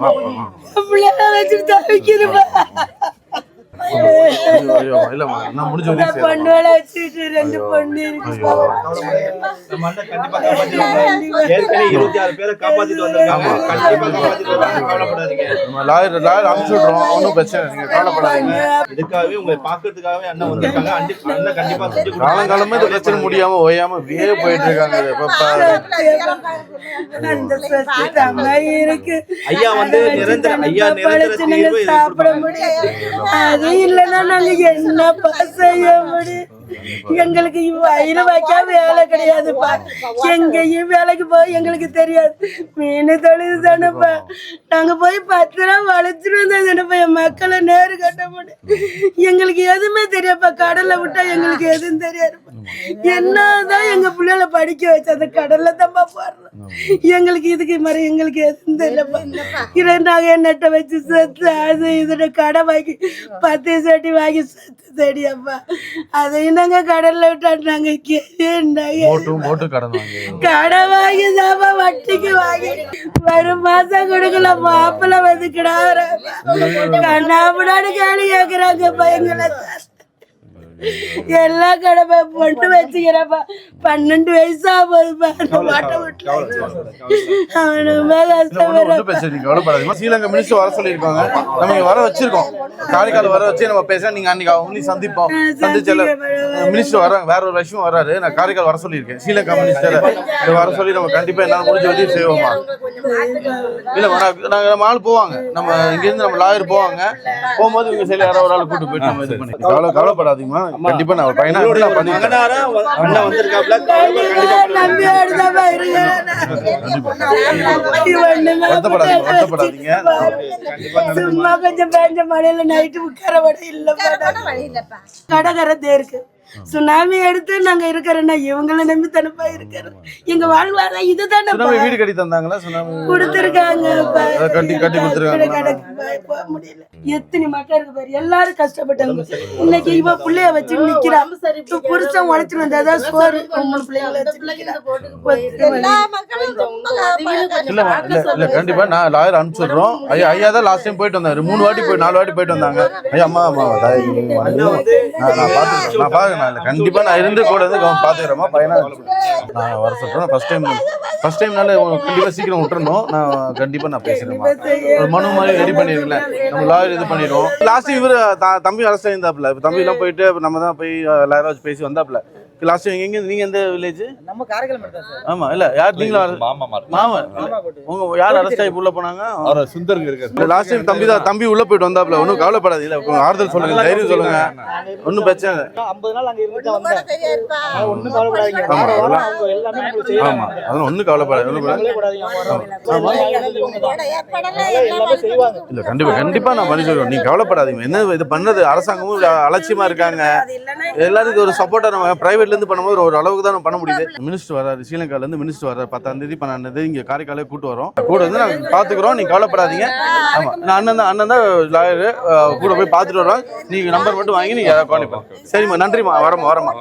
பிள்ளைய வச்சுட்டு தவிக்கிறப்பா ஒன்றும் பிரச்சனை. நீங்க கவலைப்படாதீங்க இதுக்காகவே உங்களை பாக்குறதுக்காகவே அண்ணன் வந்திருக்காங்க அண்ணன் கண்டிப்பா செஞ்சு. காலங்காலமே இந்த பிரச்சனை முடியாம ஓயாம வே போயிட்டு இருக்காங்க ஐயா வந்து நிரந்தர ஐயா நிரந்தர தீர்வு நாங்க இது சாப்பிட கொடுப்பாங்க. இல்லைன்னா நாங்க என்னப்பா செய்ய முடியும்? எங்களுக்கு வயிறு வைக்க வேலை கிடையாதுப்பா. எங்கேயும் வேலைக்கு போய் எங்களுக்கு தெரியாது. மீன் தொழில் தானேப்பா. நாங்க போய் பத்து ரூபா வளைச்சிட்டு வந்தா தானேப்பா என் மக்களை நேரு கட்ட முடியும். எங்களுக்கு எதுவுமே தெரியாதுப்பா. கடல்ல விட்டா எங்களுக்கு எதுவும் தெரியாதுப்பா. என்னதான் எங்க பிள்ளைகளை படிக்க வச்சு அந்த கடல்ல தான்ப்பா போடுறோம் எங்களுக்கு இதுக்கு மாதிரி எங்களுக்கு எதுவும் தெரியலப்பா இதை நகை நட்டை வச்சு செத்து அது இதோட கடை வாங்கி பத்து சட்டி வாங்கி செத்து தெரியாப்பா அதையும் நாங்க கடல்ல விட்டாங்க வாங்கி. கடை வாங்கி தாப்பா வட்டிக்கு வாங்கி. ஒரு மாசம் கொடுக்கல மாப்பிள்ள வந்துக்கிறாரு கண்ணாமடான்னு கேள்வி கேக்குறாங்கப்பா எங்களை எல்லா கடமை பொண்ணு வச்சுக்கிறப்பா பன்னெண்டு வயசா போகுதுப்பா அந்த மாட்டை விட்டு ஸ்ரீலங்கா மினிஸ்டர் வர சொல்லியிருக்காங்க நம்ம இங்க வர வச்சிருக்கோம் காரைக்கால் வர வச்சு நம்ம பேச நீங்க அன்னைக்கு அவங்க சந்திப்போம் சந்திச்சல மினிஸ்டர் வராங்க வேற ஒரு விஷயம் வராரு நான் காரைக்கால் வர சொல்லியிருக்கேன் ஸ்ரீலங்கா மினிஸ்டர் இதை வர சொல்லி நம்ம கண்டிப்பா என்னால முடிஞ்ச உதவி செய்வோமா இல்ல வர- நாங்க நம்ம ஆள் போவாங்க நம்ம இங்க இருந்து நம்ம லாயர் போவாங்க போகும்போது இவங்க சரி யாரோ ஒரு ஆள் கூட்டு போயிட்டு நம்ம இது பண்ணி கவலை கவலைப்படாதீங்கம்மா கண்டிப்பா நான் ஒரு பையனா வருத்தப்படாதீங்க. வருத்தப்படாதீங்க சும்மா கொஞ்சம் பேஞ்ச மழையில நைட்டு உட்கார விட இல்லப்பா. கடகரத்தே இருக்கு. சுனாமி எடுத்து நாங்க இருக்கிறோன்னா இவங்கள நம்பி தனப்பா இருக்கிறோம். எங்க வாழ்வாதாரம் இதுதானே வீடு கட்டி தந்தாங்களா? சுனாமி கொடுத்துருக்காங்க அதை கட்டி கட்டி கொடுத்துருக்காங்க போக முடியல. எத்தனை மக்கள் இருக்கு பாரு. எல்லாரும் கஷ்டப்பட்டாங்க. இன்னைக்கு இவ புள்ளைய வச்சு நிக்கிறா. இப்ப புருஷன் உழைச்சிட்டு வந்தாதான் சோறு மூணு பிள்ளைங்களை வச்சு நிக்கிறா. இல்ல இல்ல இல்ல கண்டிப்பா நான் லாயர் அனுப்பிச்சுடுறோம். ஐயா ஐயா தான் லாஸ்ட் டைம் போயிட்டு வந்தாரு. மூணு வாட்டி போய் நாலு வாட்டி போயிட்டு வந்தாங்க. ஐயா அம்மா அம்மா நான் பாத்து நான் பாக்குறேன். இல்ல கண்டிப்பா நான் இருந்து கூட இருந்து கவனம் பாத்துக்கிறேம்மா. பையனா நான் வர சொல்றேன். ஃபர்ஸ்ட் டைம் ஃபர்ஸ்ட் டைம்னால கண்டிப்பா சீக்கிரம் விட்டுறணும். நான் கண்டிப்பா நான் ஒரு மனு மாதிரி ரெடி பண்ணிருக்கல நம்ம லாயர் இது பண்ணிடுவோம். லாஸ்ட் இவரு த- தம்பி அரசு இருந்தாப்ல. இப்ப தம்பி எல்லாம் போயிட்டு நம்ம தான் போய் லாயர் வச்சு பேசி வந்தாப்ல. லாஸ்ட் எங்க நீங்க எந்த வில்லேஜ் நம்ம காரைக்கால் மட்டும் சார். ஆமா இல்ல யார் நீங்களா மாமா மாமா. உங்க யார் அரெஸ்ட் ஆகி உள்ள போனாங்க? அவர சுந்தருங்க இருக்காரு லாஸ்ட் டைம் தம்பி தான் தம்பி உள்ள போயிட்டு வந்தாப்ல ஒன்றும் கவலைப்படாது இல்ல ஆறுதல் சொல்லுங்க தைரியம் சொல்லுங்க. ஒன்றும் பிரச்சனை இல்லை. ஐம்பது நாள் அங்க இருந்துட்டு வந்தேன். ஒண்ணும் கவலைப்படாதீங்க. அவங்க எல்லாமே உங்களுக்கு ஆமா அதெல்லாம் ஒன்றும் கவலைப்படாது ஒன்றும் கவலையே படாதீங்க அவங்க வரோம். எல்லாமே செய்வாங்க. இல்ல கண்டிப்பா கண்டிப்பா நான் பண்ணி சொல்லுவேன் நீங்க கவலைப்படாதீங்க. என்ன இது பண்றது? அரசாங்கமும் அலட்சியமா இருக்காங்க. எல்லாருக்கும் ஒரு சப்போர்ட்டா நம்ம பிரைவேட்ல இருந்து பண்ணும்போது ஒரு அளவுக்கு தான் பண்ண முடியுது. மினிஸ்டர் வராரு ஸ்ரீலங்கால இருந்து மினிஸ்டர் வராரு பத்தாம் தேதி பன்னெண்டாம் தேதி இங்க காரைக்காலே கூட்டு வரோம். கூட வந்து நாங்க பாத்துக்கிறோம். நீங்க கவலைப்படாதீங்க. ஆமா. நான் அண்ணன் தான் அண்ணன் தான் லாயரு கூட போய் பார்த்துட்டு வரோம் நீங்க நம்பர் மட்டும் வாங்கி நீங்க கால் சரிம்மா நன்றிம்மா. வரமா வரமா